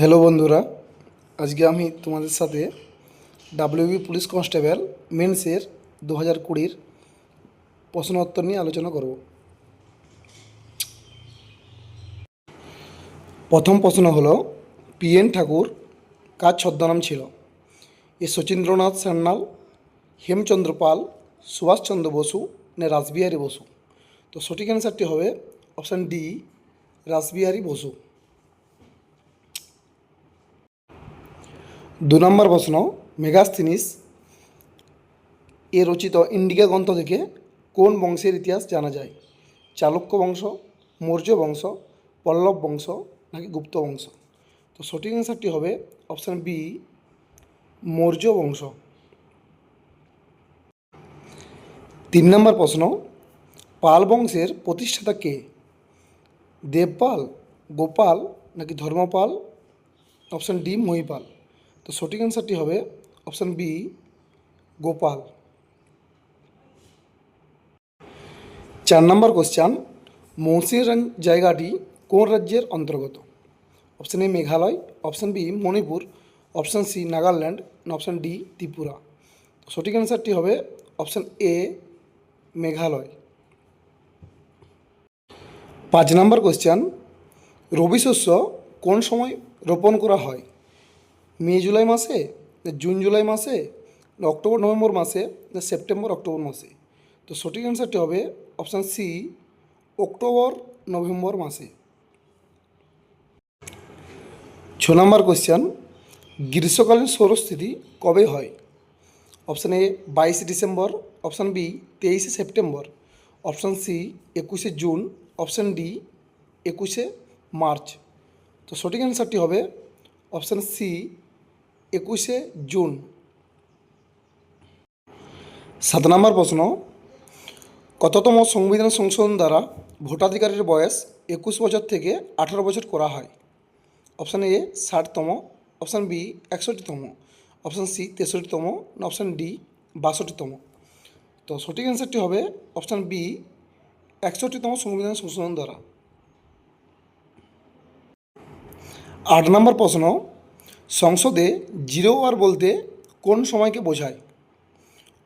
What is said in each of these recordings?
Hello বন্ধুরা, আজকে আমি তোমাদের সাথে ডাব্লিউবি পুলিশ কনস্টেবল মেন্সের দু হাজার কুড়ির প্রশ্ন উত্তর নিয়ে আলোচনা করব। প্রথম প্রশ্ন হলো পিএন ঠাকুর কার ছদ্মনাম ছিল? এ শচীন্দ্রনাথ সান্যাল হেমচন্দ্র পাল সুভাষচন্দ্র বসু, না রাসবিহারী বসু। তো সঠিক অ্যান্সারটি হবে অপশান ডি রাসবিহারী বসু। দু নম্বর প্রশ্ন, মেগাস্থিনিস এ রচিত ইন্ডিকা গ্রন্থ থেকে কোন বংশের ইতিহাস জানা যায়? চালুক্য বংশ, মৌর্য বংশ, পল্লব বংশ নাকি গুপ্ত বংশ? তো সঠিক অ্যান্সারটি হবে অপশান বি মৌর্য বংশ। তিন নম্বর প্রশ্ন, পাল বংশের প্রতিষ্ঠাতা কে? দেবপাল, গোপাল নাকি ধর্মপাল? Option D Mahipal. তো সঠিক অ্যান্সারটি হবে অপশান বি গোপাল চার নম্বর কোশ্চান মৌসিনরাম জায়গাটি কোন রাজ্যের অন্তর্গত? Option A Meghalaya option B Manipur option C Nagaland option D Tripura? সঠিক অ্যান্সারটি হবে অপশান এ মেঘালয়। পাঁচ নম্বর কোশ্চান রবি শস্য কোন সময় রোপণ করা হয়? মে, জুলাই মাসে জুন, জুলাই মাসে অক্টোবর, নভেম্বর মাসে, না, সেপ্টেম্বর, অক্টোবর মাসে। তো সঠিক অ্যান্সারটি হবে অপশান সি অক্টোবর, নভেম্বর মাসে। ছ নম্বর কোশ্চেন গ্রীষ্মকালীন সৌরস্থিতি কবে হয়? অপশান এ বাইশে ডিসেম্বর অপশান বি তেইশে সেপ্টেম্বর অপশান সি একুশে জুন অপশান ডি একুশে মার্চ। তো সঠিক অ্যান্সারটি হবে অপশান সি একুশে জুন। সাত নম্বর প্রশ্ন, কততম সংবিধান সংশোধন দ্বারা ভোটাধিকারের বয়স একুশ বছর থেকে আঠারো বছর করা হয়? অপশান এ ষাটতম, অপশান বি একষট্টিতম, অপশান সি তেষট্টিতম অপশান ডি বাষট্টিতম? তো সঠিক অ্যান্সারটি হবে অপশান বি একষট্টিতম সংবিধান সংশোধন দ্বারা। আট নম্বর প্রশ্ন সংসদে জিরো আওয়ার বলতে কোন সময়কে বোঝায়?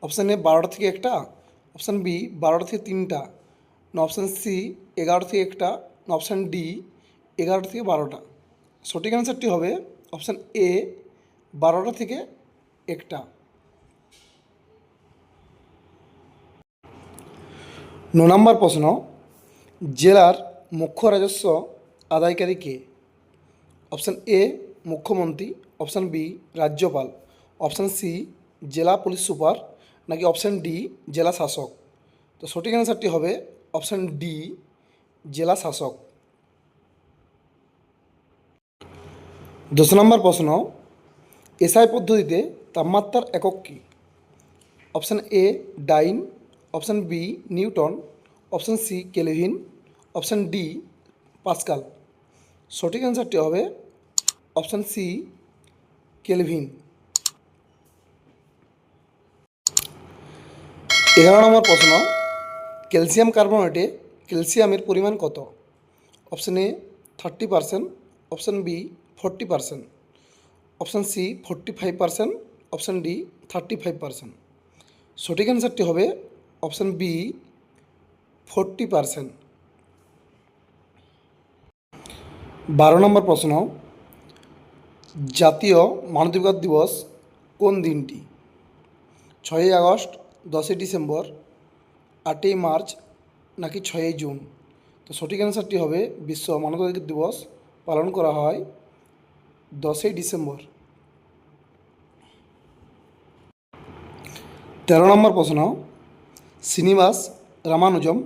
অপশান এ বারোটা থেকে একটা, অপশান বি বারোটা থেকে তিনটা, না অপশান সি এগারো থেকে একটা, না অপশান ডি এগারোটা থেকে বারোটা। সঠিক অ্যান্সারটি হবে অপশান এ বারোটা থেকে একটা। ন নম্বর প্রশ্ন, জেলার মুখ্য রাজস্ব আদায়কারী কে? অপশান এ মুখ্যমন্ত্রী অপশান বি রাজ্যপাল অপশান সি জেলা পুলিশ সুপার, নাকি অপশান ডি জেলা শাসক? তো সঠিক অ্যান্সারটি হবে অপশান ডি জেলা শাসক। দশ নম্বর প্রশ্ন, এসআই পদ্ধতিতে তাপমাত্রার একক কী? Option A dyne option B newton option C kelvin option D pascal. সঠিক অ্যান্সারটি হবে অপশান সি, কেলভিন। এগারো নম্বর প্রশ্ন, ক্যালসিয়াম কার্বনেটে ক্যালসিয়ামের পরিমাণ কত? Option A, thirty percent, option B, forty percent, option C, forty five percent, option D, thirty five percent. সঠিক অ্যান্সারটি হবে অপশান বি, ফোরটি পারসেন্ট। বারো নম্বর প্রশ্ন জাতীয় মানবাধিকার দিবস কোন দিনটি? ছয়ই আগস্ট, দশই ডিসেম্বর, আটই মার্চ নাকি ছয়ই জুন? তো সঠিক অ্যান্সারটি হবে, বিশ্ব মানবাধিকার দিবস পালন করা হয় দশই ডিসেম্বর। তেরো নম্বর প্রশ্ন, শ্রীনিবাস রামানুজম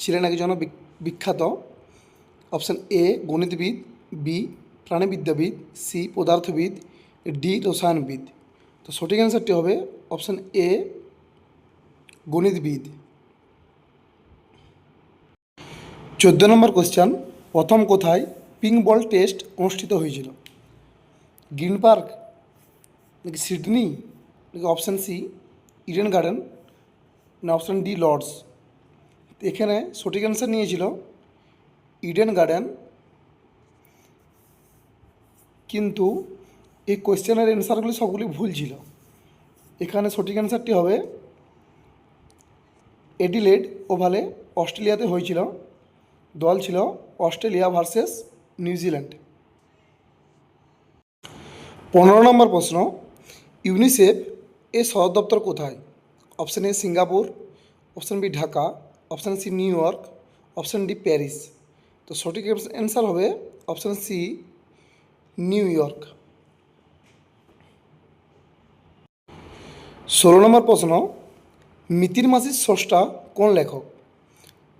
ছিলেন একজন বিখ্যাত, অপশান এ গণিতবিদ, বি প্রাণীবিদ্যাবিদ, সি, পদার্থবিদ, ডি, রসায়নবিদ। তো সঠিক অ্যান্সারটি হবে অপশান এ গণিতবিদ। চোদ্দ নম্বর কোশ্চেন প্রথম কোথায় পিঙ্ক বল টেস্ট অনুষ্ঠিত হয়েছিল? গ্রিন পার্ক, নাকি সিডনি, নাকি অপশান সি ইডেন গার্ডেন, না অপশান ডি লর্ডস? এখানে সঠিক অ্যান্সার নিয়েছিল, ইডেন গার্ডেন কিন্তু এই কোয়েশ্চেনের অ্যান্সারগুলি সবগুলি ভুল ছিল। এখানে সঠিক অ্যান্সারটি হবে এডিলেড ওভালে অস্ট্রেলিয়াতে হয়েছিল। দল ছিল অস্ট্রেলিয়া ভার্সেস নিউজিল্যান্ড পনেরো নম্বর প্রশ্ন, ইউনিসেফ এর সদর দপ্তর কোথায়? Option A Singapore option B Dhaka option C New York option D Paris. তো সঠিক অ্যান্সার হবে অপশান সি নিউ ইয়র্ক। ষোলো নম্বর প্রশ্ন, মিতির মাসির স্রষ্টা কোন লেখক?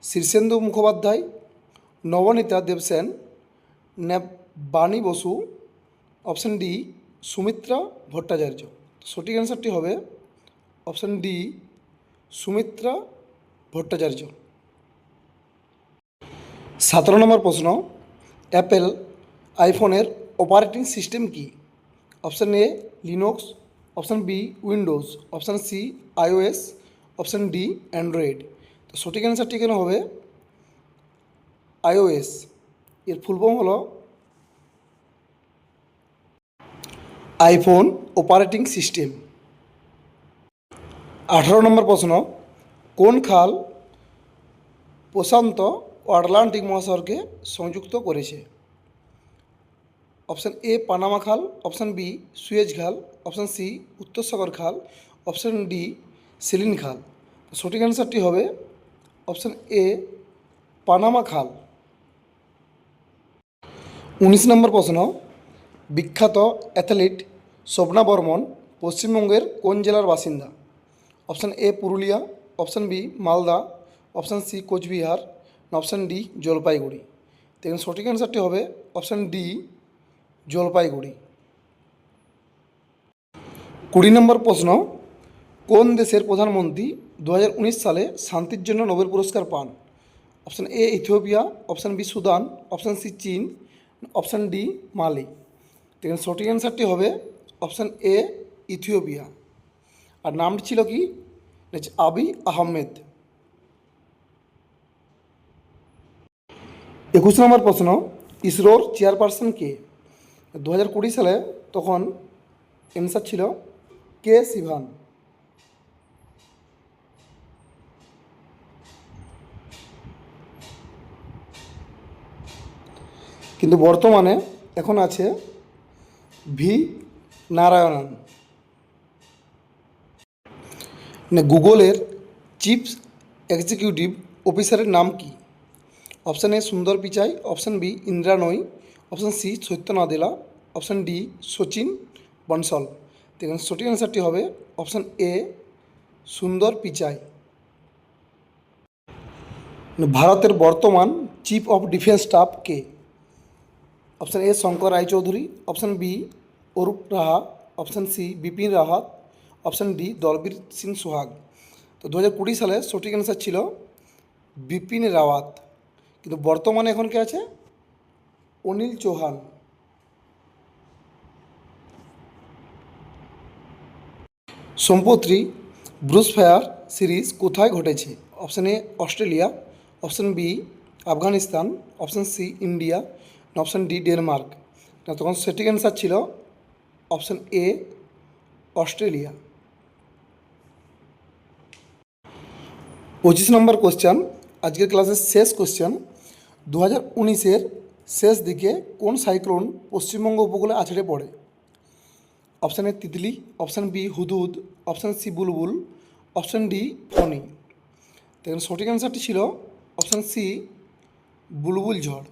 Shirshendu Mukhopadhyay, Nabaneeta Devsen Bani Basu, option D, Sumitra Bhattacharya. সঠিক অ্যান্সারটি হবে অপশন ডি, সুমিত্রা ভট্টাচার্য। সতেরো নম্বর প্রশ্ন, অ্যাপেল আইফোনের অপারেটিং সিস্টেম কি? Option A Linux option B Windows option C iOS option D Android তো সঠিক অ্যান্সারটি কেন হবে আইওএস এর ফুল ফর্ম হলো আইফোন অপারেটিং সিস্টেম আঠারো নম্বর প্রশ্ন, কোন খাল প্রশান্ত আটলান্টিক মহাসাগরকে সংযুক্ত করেছে? অপশান এ পানামা খাল, অপশান বি সুয়েজ খাল, অপশান সি উত্তর সাগর খাল, অপশান ডি সেলিন খাল। সঠিক অ্যান্সারটি হবে অপশান এ পানামা খাল। উনিশ নম্বর প্রশ্ন, বিখ্যাত অ্যাথলিট শোভনা বর্মন পশ্চিমবঙ্গের কোন জেলার বাসিন্দা? Option A Purulia, option B Malda, option C Coochbehar, option D Jalpaiguri. দেখুন সঠিক অ্যান্সারটি হবে অপশান ডি জলপাইগুড়ি। কুড়ি নম্বর প্রশ্ন, কোন দেশের প্রধানমন্ত্রী দু হাজার উনিশ সালে শান্তির জন্য নোবেল পুরস্কার পান? Option A, Ethiopia, option B, Sudan, option C, চীন, অপশান ডি, মালি। দেখুন, সঠিক অ্যান্সারটি হবে অপশান এ, ইথিওপিয়া। আর নামটি ছিল কি? আবি আহমেদ। একুশ নম্বর প্রশ্ন, ইসরোর চেয়ারপারসন কে? দু হাজার কুড়ি সালে তখন অ্যান্সার ছিল কে সিভান? কিন্তু বর্তমানে এখন আছে ভি নারায়ণন। না গুগলের চিফ এক্সিকিউটিভ অফিসারের নাম কি? Option A Sundar Pichai, option B Indra নই option C Satya Nadella option D Sachin Bansal দেখুন, সঠিক অ্যান্সারটি হবে অপশান এ সুন্দর পিচাই ভারতের বর্তমান chief of defence staff K? Option A Shankar Roychowdhury option B Arup Raha option C Bipin Rawat option D Dalbir Singh Suhag তো দু হাজার কুড়ি সালে সঠিক অ্যান্সার ছিল বিপিন রাওয়াত কিন্তু বর্তমানে এখন কে আছে? অনিল চৌহান। সম্প্রতি ব্রুস ফায়ার সিরিজ কোথায় ঘটেছে? Option A Australia option B Afghanistan option C India option D Denmark তখন সঠিক অ্যান্সার ছিল অপশান এ অস্ট্রেলিয়া পঁচিশ নম্বর কোশ্চেন আজকের ক্লাসের শেষ কোশ্চেন দু হাজার উনিশের শেষ দিকে কোন সাইক্লোন পশ্চিমবঙ্গ উপকূলে আছড়ে পড়ে? Option A Titli, option B Hudhud, option C Bulbul, option D Fani দেখেন সঠিক অ্যান্সারটি ছিল অপশান সি বুলবুল ঝড়।